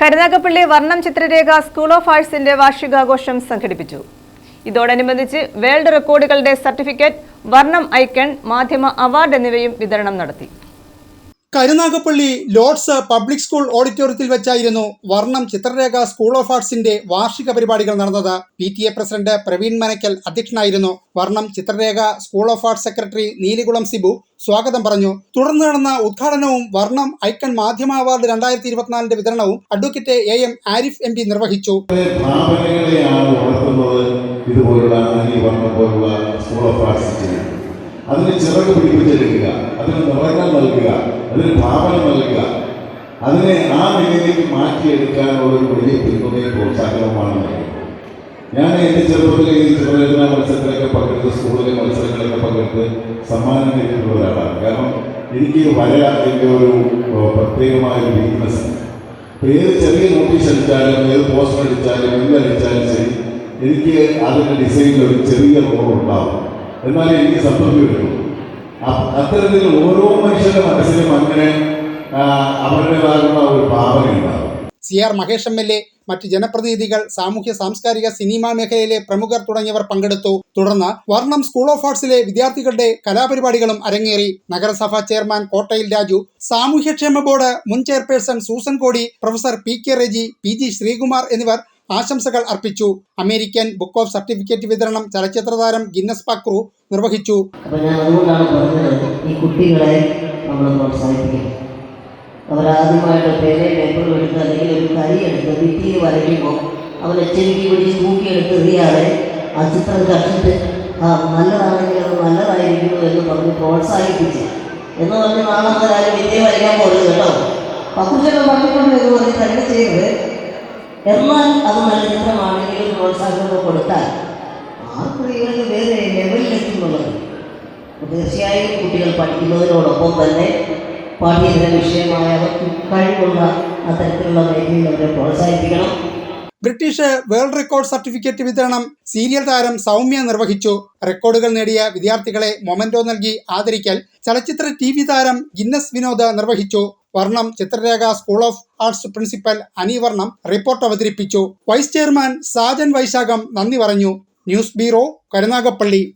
Karunagappally Varnam ചിത്രരേഖ school of ആർട്സിന്റെ വാർഷികാഘോഷം സംഘടിപ്പിച്ചു. ഇതോടനുബന്ധിച്ച് വേൾഡ് റെക്കോർഡുകളുടെ സർട്ടിഫിക്കറ്റ് വർണം ഐക്കൺ മാധ്യമ അവാർഡ് എന്നിവയും വിതരണം നടത്തി. കരുനാഗപ്പള്ളി ലോർഡ്സ് പബ്ലിക് സ്കൂൾ ഓഡിറ്റോറിയത്തിൽ വെച്ചായിരുന്നു വർണം ചിത്രരേഖ സ്കൂൾ ഓഫ് ആർട്സിന്റെ വാർഷിക പരിപാടികൾ നടന്നത്. P T A president Praveen Manakkal അധ്യക്ഷനായിരുന്നു. Varnam Chithrarekha school of arts secretary Neelikulam Sibu സ്വാഗതം പറഞ്ഞു. തുടർന്ന് നടന്ന ഉദ്ഘാടനവും വർണം ഐക്കൺ മാധ്യമ അവാർഡ് രണ്ടായിരത്തി ഇരുപത്തിനാലിന്റെ വിതരണവും advocate A M Arif M P നിർവഹിച്ചു. ഇതുപോലുള്ള സ്കൂൾ ഓഫ് ആർട്സ് അതിന് ചിറക് പിടിപ്പിച്ചെടുക്കുക അതിന് നിറങ്ങൾ നൽകുക അതിന് ഭാവന നൽകുക. അതിനെ ആ നിലയിലേക്ക് മാറ്റിയെടുക്കാനുള്ള ഒരു വലിയ പിന്തുണയും പ്രോത്സാഹനവുമാണ് ഞാൻ എന്റെ ചെറുപ്പത്തിൽ ഈ ചിത്രരചന മത്സരത്തിലൊക്കെ പങ്കെടുത്ത് സ്കൂളിലെ മത്സരങ്ങളിലൊക്കെ പങ്കെടുത്ത് സമ്മാനം നേടിയിട്ടുള്ള ഒരാളാണ്. കാരണം എനിക്ക് വര എന്റെ ഒരു പ്രത്യേകമായ ഒരു വീക്ക്നെസ് ഏത് ചെറിയ നോട്ടീസ് അടിച്ചാലും ഏത് പോസ്റ്റർ അടിച്ചാലും എന്തടിച്ചാലും ശരി എനിക്ക് അതിന്റെ ഡിസൈനിൽ ഒരു ചെറിയ റോൾ ഉണ്ടാവും. എന്നാലേ എനിക്ക് സംതൃപ്തി വരുള്ളൂ അത്തരത്തിൽ ഓരോ മനുഷ്യരുടെ മനസ്സിലും അങ്ങനെ അവരുടേതാകുന്ന ഒരു ഭാവനയുണ്ടാകും C R Mahesh M L A മറ്റ് ജനപ്രതിനിധികൾ സാമൂഹ്യ സാംസ്കാരിക സിനിമാ മേഖലയിലെ പ്രമുഖർ തുടങ്ങിയവർ പങ്കെടുത്തു. തുടർന്ന് വർണം സ്കൂൾ ഓഫ് ആർട്സിലെ വിദ്യാർത്ഥികളുടെ കലാപരിപാടികളും അരങ്ങേറി. നഗരസഭാ ചെയർമാൻ കോട്ടയിൽ രാജു സാമൂഹ്യക്ഷേമ ബോർഡ് മുൻ chairperson Susan Kodi professor P K Reji P G Sreekumar എന്നിവർ ആശംസകൾ അർപ്പിച്ചു. അമേരിക്കൻ ബുക്ക് ഓഫ് സർട്ടിഫിക്കറ്റ് വിതരണം ചലച്ചിത്ര താരം ഗിന്നസ് പക്രു നിർവഹിച്ചു. അവരാദ്യമായിട്ട് പേരെ പേപ്പർ എടുത്ത് അല്ലെങ്കിൽ ഒരു കരി എടുത്ത് ഭിത്തിയിൽ വരയ്ക്കുമ്പോൾ അവനെ ചെരുക്കി പിടിച്ച് തൂക്കിയെടുത്ത് എറിയാതെ ആ ചിത്രം കണ്ടിട്ട് ആ നല്ലതാണെങ്കിൽ അത് നല്ലതായിരിക്കുന്നു എന്ന് പറഞ്ഞ് പ്രോത്സാഹിപ്പിച്ച്. എന്ന് പറഞ്ഞ് നാളെ മുതൽ വിദ്യ വരയ്ക്കാൻ പോകരുത് കേട്ടോ. പക്കുചൊക്കെ പറഞ്ഞിട്ടുണ്ട് എന്ന് തന്നെ ചെയ്ത് എന്നാൽ അത് നല്ല ചിത്രമാണെങ്കിലും പ്രോത്സാഹനം കൊടുത്താൽ ആ കുട്ടികൾക്ക് വേറെ ലെവലിലെത്തുന്നുള്ളത് തീർച്ചയായും കുട്ടികൾ പഠിക്കുന്നതിനോടൊപ്പം തന്നെ പാഠ്യേതര വിഷയമായ കഴിവുള്ള അത്തരത്തിലുള്ള മേഖലയിൽ അവരെ പ്രോത്സാഹിപ്പിക്കണം. ബ്രിട്ടീഷ് വേൾഡ് റെക്കോർഡ് സർട്ടിഫിക്കറ്റ് വിതരണം സീരിയൽ താരം സൗമ്യ നിർവഹിച്ചു. റെക്കോർഡുകൾ നേടിയ വിദ്യാർത്ഥികളെ മൊമെന്റോ നൽകി ആദരിക്കൽ ചലച്ചിത്ര ടി താരം ഗിന്നസ് വിനോദ് നിർവഹിച്ചു. Varnam Chithrarekha school of arts principal Ani Varnam report അവതരിപ്പിച്ചു. വൈസ് ചെയർമാൻ സാജൻ വൈശാഖം നന്ദി പറഞ്ഞു. News bureau Karunagappally.